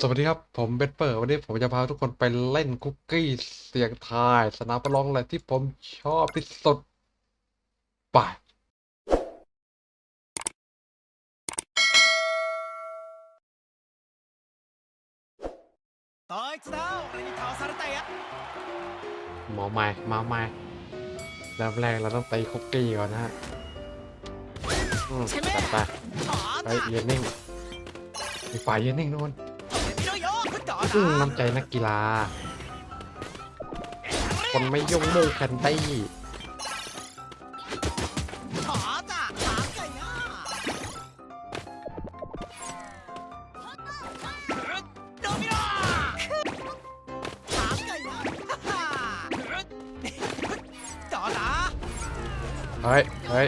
สวัสดีครับ ผมเบสเปอร์วันนี้ผมจะพาทุกคนไปเล่นคุกกี้เสียงทายสนามประลองอะไรที่ผมชอบที่สุดไปต่อยจ้าเรนนี่ถอสารไตยหมอใหม่มาใหม่ดับแรกเราต้องตีคุกกี้ก่อนนะฮะไปไปเย็นนิ่งไฟเย็นนิ่งนู่น ซึ่งน้ำใจนักกีฬา คนไม่ยงโมงแคนตี้เฮ้ยเฮ้ย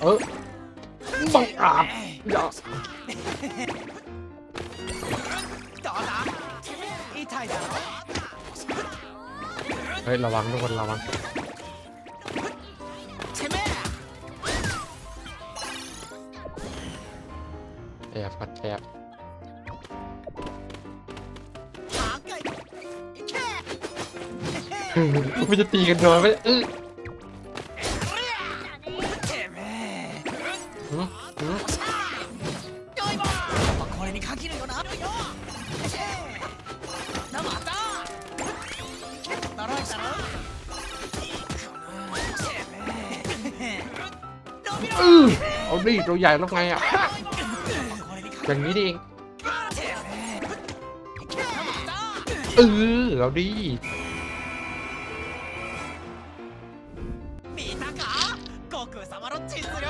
เออบังอาจอย่า เฮ้ยระวังทุกคนระวังแอบกัดแอบมัจะตีกันโดนไหมเออหืหือ 辛いだろเออเอาดิตัวใหญ่แล้วไงอะ อย่างนี้นี่เองเออเอาดิ見たか悟空様の実力